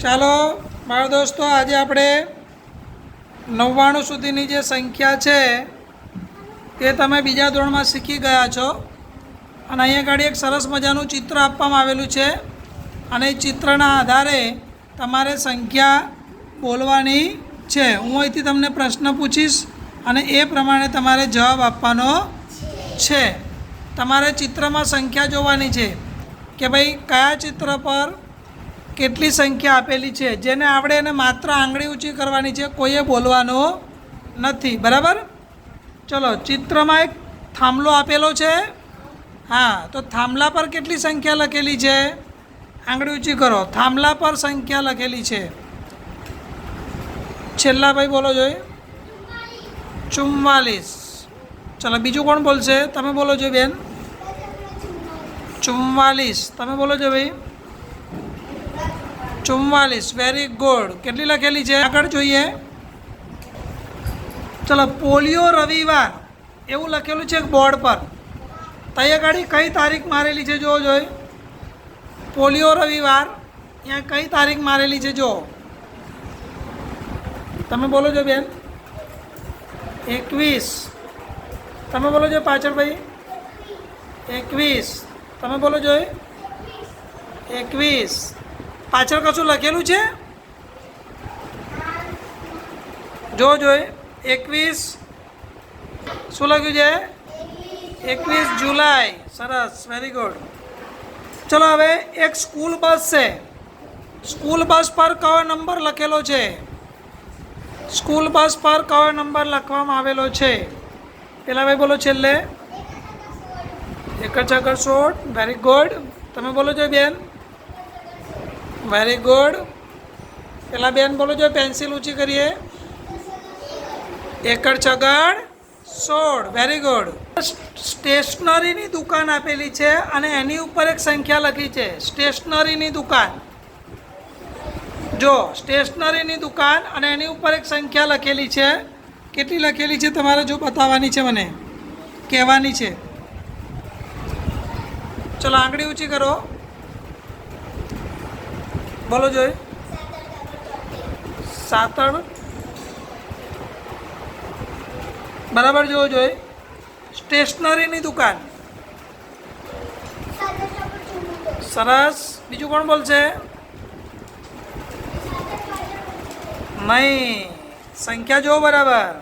ચાલો બાળ દોસ્તો, આજે આપણે નવ્વાણું સુધીની જે સંખ્યા છે તે તમે બીજા ધોરણમાં શીખી ગયા છો. અને અહીંયા આગળ એક સરસ મજાનું ચિત્ર આપવામાં આવેલું છે. અને એ ચિત્રના આધારે તમારે સંખ્યા બોલવાની છે. હું અહીંથી તમને પ્રશ્ન પૂછીશ અને એ પ્રમાણે તમારે જવાબ આપવાનો છે. તમારે ચિત્રમાં સંખ્યા જોવાની છે કે ભાઈ, કયા ચિત્ર પર કેટલી સંખ્યા આપેલી છે? જેને આવડે એને માત્ર આંગળી ઊંચી કરવાની છે, કોઈએ બોલવાનું નથી. બરાબર? ચલો, ચિત્રમાં એક થાંભલો આપેલો છે. હા, તો થાંભલા પર કેટલી સંખ્યા લખેલી છે? આંગળી ઊંચી કરો. થાંભલા પર સંખ્યા લખેલી છે. છેલ્લા ભાઈ બોલો જોઈએ ચુમ્માલીસ. ચલો, બીજું કોણ બોલશે? તમે બોલો જોઈએ બેન. ચુમ્માલીસ. તમે બોલો છો ભાઈ. ચુમ્માલીસ. વેરી ગુડ કેટલી લખેલી છે? આગળ જોઈએ. ચલો, પોલિયો રવિવાર. એવું લખેલું છે બોર્ડ પર. તઈ આગળ કઈ તારીખ મારેલી છે જો જોઈ? પોલિયો રવિવાર. ત્યાં કઈ તારીખ મારેલી છે જો? તમે બોલો છો બેન. એકવીસ. તમે બોલો છો પાછળ ભાઈ. એકવીસ. તમે બોલો જોઈ? એકવીસ. પાછળ કશું લખેલું છે? જો જોઈ એકવીસ. શું લખ્યું છે? એકવીસ જુલાઈ. સરસ વેરી ગુડ ચલો, હવે એક સ્કૂલ બસ છે. સ્કૂલ બસ પર કયો નંબર લખેલો છે? સ્કૂલ બસ પર કયો નંબર લખવામાં આવેલો છે? પેલા ભાઈ બોલો છેલ્લે. એક જ આગળ શોર્ટ વેરી ગુડ તમે બોલો છો બેન? વેરી ગુડ પેલા બેન બોલો જો પેન્સિલ ઊંચી કરીએ. એકડ છગડ, સોળ. વેરી ગુડ સ્ટેશનરીની દુકાન આપેલી છે અને એની ઉપર એક સંખ્યા લખી છે. સ્ટેશનરીની દુકાન. જો, સ્ટેશનરીની દુકાન અને એની ઉપર એક સંખ્યા લખેલી છે. કેટલી લખેલી છે તમારે જો બતાવવાની છે મને? કહેવાની છે. ચલો, આંગળી ઊંચી કરો. બોલો જોઈ સાતણ. બરાબર જોવો જોઈ સ્ટેશનરીની દુકાન. સરસ. બીજું કોણ બોલશે? નહીં. સંખ્યા જોવો બરાબર.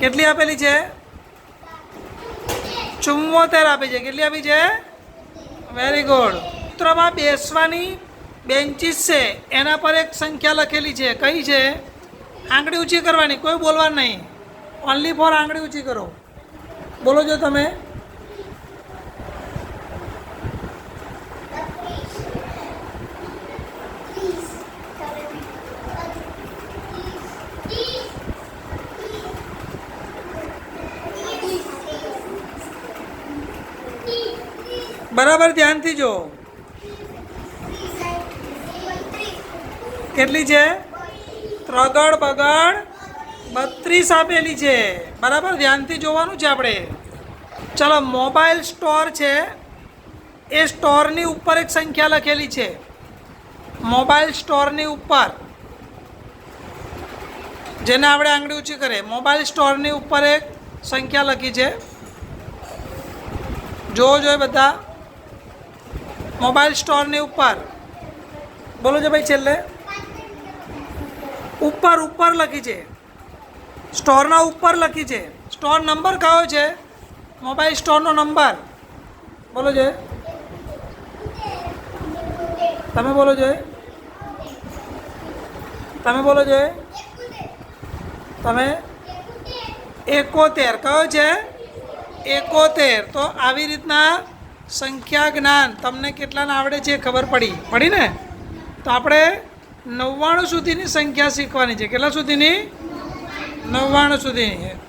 કેટલી આપેલી છે? ચુમ્મોતેર આપી છે. કેટલી આપી છે? વેરી ગુડ મિત્રોમાં બેસવાની બેન્ચીસ છે, એના પર એક સંખ્યા લખેલી છે. કઈ છે? આંગળી ઊંચી કરવાની, કોઈ બોલવાનું નહીં. ઓનલી ફોર આંગળી ઊંચી કરો. બોલો છો તમે. બરાબર ધ્યાનથી જો. કેટલી છે? ત્રગડ બગડ બત્રીસ આપેલી છે. બરાબર? ધ્યાનથી જોવાનું છે આપણે. ચલો, મોબાઈલ સ્ટોર છે. એ સ્ટોરની ઉપર એક સંખ્યા લખેલી છે. મોબાઈલ સ્ટોરની ઉપર. જેને આપણે આંગળી ઊંચી કરીએ. મોબાઈલ સ્ટોરની ઉપર એક સંખ્યા લખી છે. જોવો જોઈએ બધા. મોબાઈલ સ્ટોરની ઉપર. બોલો છો ભાઈ છેલ્લે. ઉપર ઉપર લખી છે. સ્ટોરના ઉપર લખી છે. સ્ટોર નંબર કયો છે? મોબાઈલ સ્ટોરનો નંબર. બોલો છે તમે બોલો છો તમે બોલો જોઈએ તમે. એકોતેર. કયો છે? એકોતેર. તો આવી રીતના સંખ્યા જ્ઞાન તમને કેટલાને આવડે છે ખબર પડી. પડી ને તો આપણે નવ્વાણું સુધીની સંખ્યા શીખવાની છે. કેટલા સુધીની? નવ્વાણું સુધીની